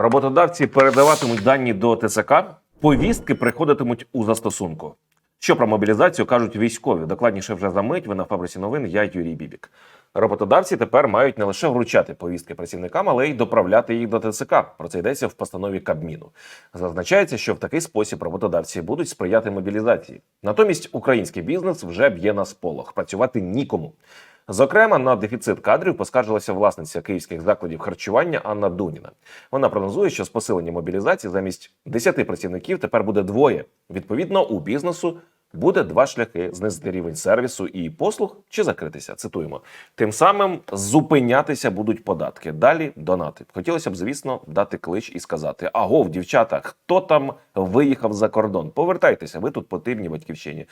Роботодавці передаватимуть дані до ТЦК, повістки приходитимуть у застосунку. Що про мобілізацію кажуть військові? Докладніше вже за мить. Ви на фабриці новин. Я Юрій Бібік. Роботодавці тепер мають не лише вручати повістки працівникам, але й доправляти їх до ТЦК. Про це йдеться в постанові Кабміну. Зазначається, що в такий спосіб роботодавці будуть сприяти мобілізації. Натомість український бізнес вже б'є на сполох. Працювати нікому. Зокрема, на дефіцит кадрів поскаржилася власниця київських закладів харчування Анна Дуніна. Вона прогнозує, що з посилення мобілізації замість 10 працівників тепер буде двоє. Відповідно, у бізнесу буде два шляхи: знизити рівень сервісу і послуг чи закритися. Цитуємо. Тим самим зупинятися будуть податки. Далі донати. Хотілося б, звісно, дати клич і сказати: Агов, дівчата, хто там виїхав за кордон? Повертайтеся, ви тут потрібні батьківщині.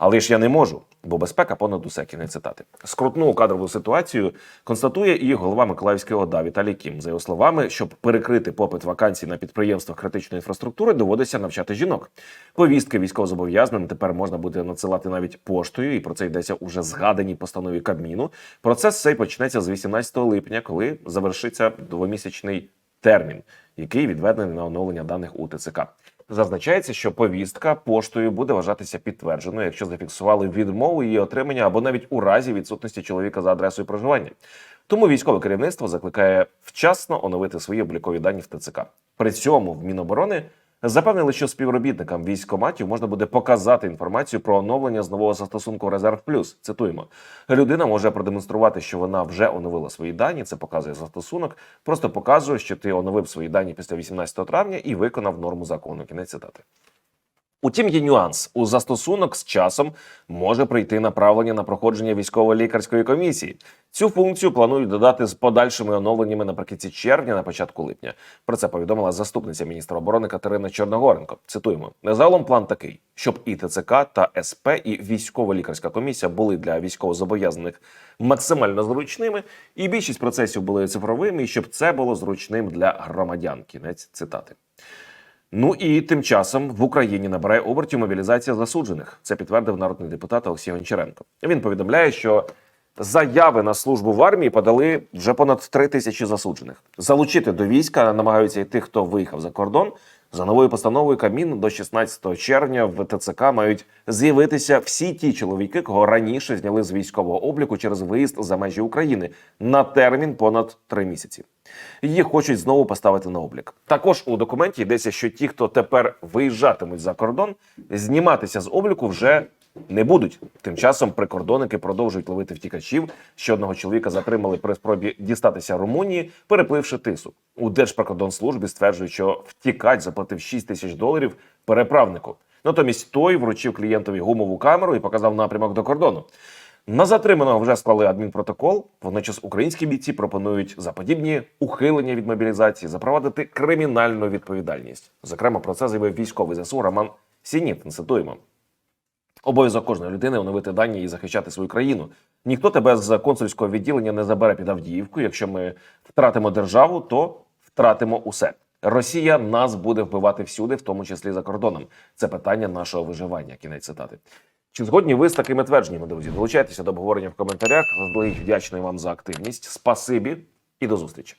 Але ж я не можу, бо безпека понад усе кінець цитати. Скрутну кадрову ситуацію констатує і голова Миколаївської ОДА Віталій Кім. За його словами, щоб перекрити попит вакансій на підприємствах критичної інфраструктури, доводиться навчати жінок. Повістки військовозобов'язаним тепер можна буде надсилати навіть поштою, і про це йдеться уже згаданій постанові Кабміну. Процес цей почнеться з 18 липня, коли завершиться двомісячний термін, який відведений на оновлення даних у ТЦК. Зазначається, що повістка поштою буде вважатися підтвердженою, якщо зафіксували відмову її отримання або навіть у разі відсутності чоловіка за адресою проживання. Тому військове керівництво закликає вчасно оновити свої облікові дані в ТЦК. При цьому в Міноборони запевнили, що співробітникам військкоматів можна буде показати інформацію про оновлення з нового застосунку Резерв Плюс. Цитуємо: людина може продемонструвати, що вона вже оновила свої дані. Це показує застосунок. Просто показує, що ти оновив свої дані після 18 травня і виконав норму закону. Кінець цитати. Утім, є нюанс. У застосунок з часом може прийти направлення на проходження військово-лікарської комісії. Цю функцію планують додати з подальшими оновленнями наприкінці червня, на початку липня. Про це повідомила заступниця міністра оборони Катерина Чорногоренко. Цитуємо: загалом план такий, щоб і ТЦК та СП, і військово-лікарська комісія були для військовозобов'язаних максимально зручними, і більшість процесів були цифровими, і щоб це було зручним для громадян. Кінець цитати. Ну і тим часом в Україні набирає обертів мобілізація засуджених. Це підтвердив народний депутат Олексій Гончаренко. Він повідомляє, що заяви на службу в армії подали вже понад три тисячі засуджених. Залучити до війська намагаються й тих, хто виїхав за кордон. За новою постановою Камін до 16 червня в ТЦК мають з'явитися всі ті чоловіки, кого раніше зняли з військового обліку через виїзд за межі України на термін понад три місяці. Їх хочуть знову поставити на облік. Також у документі йдеться, що ті, хто тепер виїжджатимуть за кордон, зніматися з обліку вже не будуть. Тим часом прикордонники продовжують ловити втікачів. Ще одного чоловіка затримали при спробі дістатися Румунії, перепливши тису. У Держприкордонслужбі стверджують, що втікач заплатив 6 тисяч доларів переправнику. Натомість той вручив клієнтові гумову камеру і показав напрямок до кордону. На затриманого вже склали адмінпротокол. Водночас українські бійці пропонують за подібні ухилення від мобілізації запровадити кримінальну відповідальність. Зокрема, про це заявив військовий ЗСУ Роман Сінів. Цитуємо. Обов'язок кожної людини оновити дані і захищати свою країну. Ніхто тебе з консульського відділення не забере під Авдіївку. Якщо ми втратимо державу, то втратимо усе. Росія нас буде вбивати всюди, в тому числі за кордоном. Це питання нашого виживання. Кінець цитати. Чи згодні ви з такими твердженнями, друзі? Долучайтеся до обговорення в коментарях. Заздалегідь вдячний вам за активність. Спасибі і до зустрічі.